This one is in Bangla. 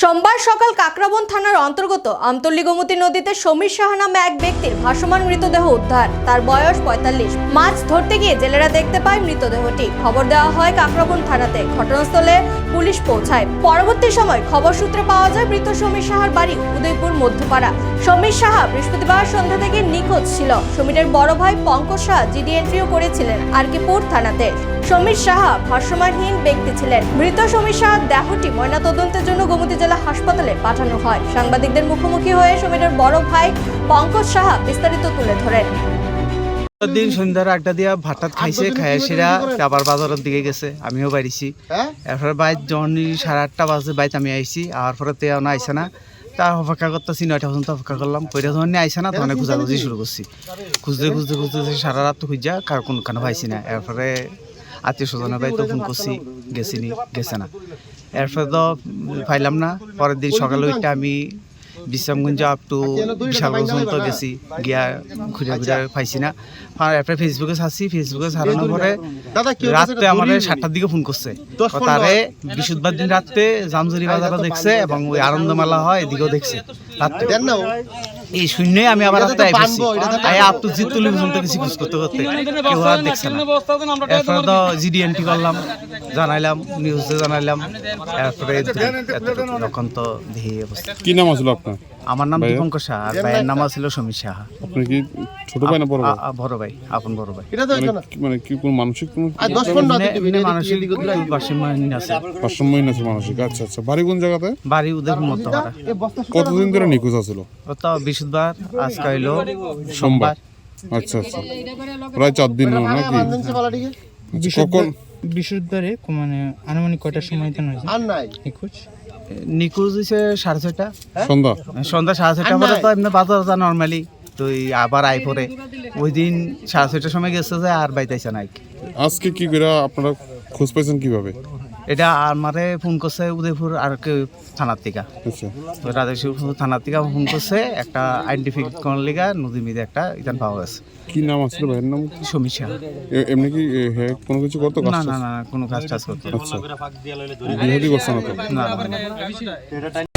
সোমবার সকাল কাকরাবন থানার অন্তর্গত আমতল্লি গোমতী নদীতে সমীর সাহা নামে এক ব্যক্তির ভাসমান মৃতদেহ উদ্ধার। তার বয়স পঁয়তাল্লিশ। মাছ ধরতে গিয়ে জেলেরা দেখতে পায় মৃতদেহটি। খবর দেওয়া হয় কাকরাবন থানাতে। ঘটনাস্থলে পুলিশ পৌঁছায়। পরবর্তী সময় খবর সূত্রে পাওয়া যায়, মৃত সমীর সাহার বাড়ি উদয়পুর মধ্যপাড়া। সমীর সাহা বৃহস্পতিবার সন্ধ্যা থেকে নিখোঁজ ছিল। সমীরের বড় ভাই পঙ্কজ সাহা জিডি এন্ট্রিও করেছিলেন আরকিপুর থানাতে। সমীর সাহা ভাসমানহীন ব্যক্তি ছিলেন। মৃত সমীর সাহার দেহটি ময়নাতদন্তের জন্য গোমতী জেলা হাসপাতালে পাঠানো হয়। সাংবাদিকদের মুখোমুখি হয়ে সমীরের বড় ভাই পঙ্কজ সাহা বিস্তারিত তুলে ধরেন। দিন সন্ধ্যার আড্ডা দিয়া খাইছে খাইয়া সেরা আবার বাজারের দিকে গেছে। আমিও বাইরেছি। এরপরে বাইর যখন সাড়ে আটটা বাজে বাইত আমি আইছি আর পরে তে না আইসে না। তা অপেক্ষা করতেছি নয়টা পর্যন্ত অপেক্ষা করলাম। কইরা যখন আইসে না তখন খুঁজাখুঁজি শুরু করছি। খুঁজতে খুঁজতে খুঁজতে সারা রাত খুঁজা কার কোনো কানে পাইছি না। এরপরে আত্মীয় স্বজনের বাড়ি তো ফোন করছি গেছিনি গেছে না। এরপরে তো পাইলাম না। পরের দিন সকালে ওইটা আমি বিশ্রামগঞ্জ আপ টু বিশাল পর্যন্ত গেছি। গিয়া ঘুরে ঘুরে পাইছি না। আর এরপরে ফেসবুকে ছাড়ছি ফেসবুকে ছাড়ানোর পরে রাত্রে আমাদের সাতটার দিকে ফোন করছে। তারে বৃহস্পতিবার দিন রাত্রে জামজুরি বাজারও দেখছে এবং ওই আনন্দ মেলা হয় এদিকেও দেখছে। রাত্রে এই শূন্যই আমি আবার রাত্রে আইছি আই আপ টু জিতুলি পর্যন্ত কিছু খোঁজ করতে করতে। কেউ আর দেখছে না। এরপরে তো জিডিএনটি করলাম জানাইলাম নিউজে জানাইলাম। এরপরে এখন তখন তো দেখি অবস্থা। কি নাম আসলো আপনার? আমার নাম? দীপঙ্কর সাহা আর ভাইয়ের নাম ছিল সমীর সাহা আপনি কি ছোট ভাই না বড় ভাই? বড় ভাই আপন বড় ভাই। মানে কি- মানে কি কোন মানসিক কোন এমনি- এমনি মানসিক ভারসাম্যহীন আছে। ভারসাম্যহীন আছে মানসিক আচ্ছা আচ্ছা। বাড়ি কোন জায়গাতে? বাড়ি ওদের করা কতদিন ধরে নিখোঁজ আছিল ও তো বৃহস্পতিবার আজকে হইল সোমবার। আচ্ছা আচ্ছা। প্রায় চার দিন হলো নাকি? আচ্ছা, কখন? বৃহস্পতিবারে মানে আনুমানিক কয়টার সময় দেন হয়েছে? নিখোঁজ? নিখোঁজ হয়েছে সাড়ে ছয়টা। সন্ধ্যা। সন্ধ্যা সাড়ে ছয়টা পরে তো এমনি বাজার যা নর্মালি তো আবার আই পরে। ওই দিন সাড়ে ছয়টার সময় গেছে যে আর বাইতাইছে না আজকে কি করে আপনারা খোঁজ পাইছেন কীভাবে? এটা আমারে ফোন করছে উদয়পুর আর কেউ থানার থেকে। আচ্ছা। তো থানার থেকে ফোন করছে একটা আইডেন্টিফিক করার লিগা নদী মিদে একটা ইতান পাওয়া গেছে। কি নাম আসলো ভাইয়ের নাম? সমীক্ষা এমনি কি কোনো কিছু করতো না না না কোনো কাজ টাজ করতে আচ্ছা। বিহারি করছে না তো? না না, না।